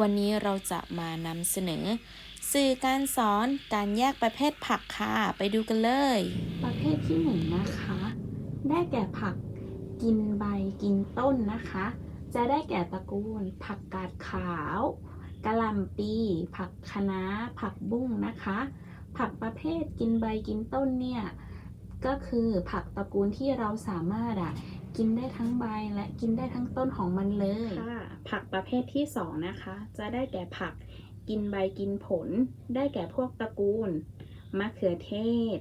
วันนี้เราจะมานำเสนอ สื่อการสอนการแยกประเภทผักค่ะ ไปดูกันเลย ประเภทที่หนึ่งนะคะ ได้แก่ผักกินใบกินต้นนะคะ จะได้แก่ตระกูล ผักกาดขาวกะหล่ำปี ผักคะน้า ผักบุ้งนะคะ ผักประเภทกินใบกินต้นเนี่ย ก็คือผักตระกูลที่เราสามารถอะ กินได้ทั้งใบและกินได้ทั้งต้นของมันเลยค่ะผักประเภทที่สองนะคะ จะได้แก่ผักกินใบกินผล ได้แก่พวกตระกูลมะเขือเทศ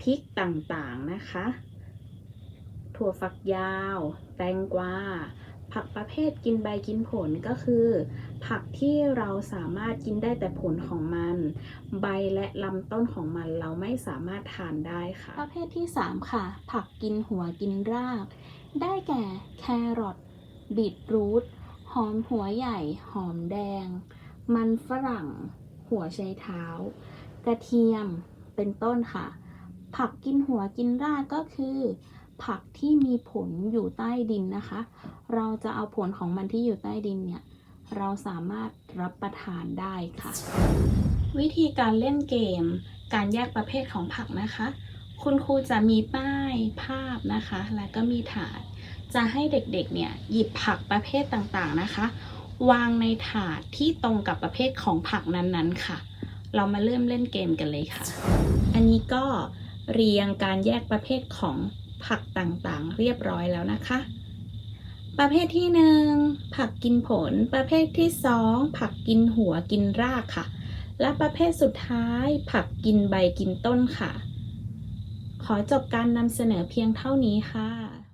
พริกต่างๆนะคะ ถั่วฝักยาว แตงกวา ผักประเภทกินใบกินผลก็คือ ผักที่เราสามารถกินได้แต่ผลของมัน ใบและลำต้นของมันเราไม่สามารถทานได้ค่ะ ประเภทที่ 3 ค่ะ ผักกินหัวกินราก ได้แก่แครอทบีทรูทหอมหัวใหญ่ หอมแดง มันฝรั่ง หัวไชเท้า กระเทียมเป็นต้นค่ะ ผักกินหัวกินรากก็คือ ผักที่มีผลอยู่ใต้ดินนะคะ เราจะเอาผลของมันที่อยู่ใต้ดินเนี่ย เราสามารถรับประทานได้ค่ะ วิธีการเล่นเกม การแยกประเภทของผักนะคะ คุณครูจะมีป้ายภาพนะคะ และก็มีถาด จะให้เด็กๆเนี่ยหยิบผักประเภทต่างๆนะคะ วางในถาดที่ตรงกับประเภทของผักนั้นๆค่ะ เรามาเริ่มเล่นเกมกันเลยค่ะ อันนี้ก็เรียงการแยกประเภทของ ผักต่างๆ เรียบร้อยแล้วนะคะ ประเภทที่หนึ่งผักกินผล ประเภทที่สองผักกินหัวกินรากค่ะ และประเภทสุดท้าย ผักกินใบกินต้นค่ะ ขอจบการนำเสนอเพียงเท่านี้ค่ะ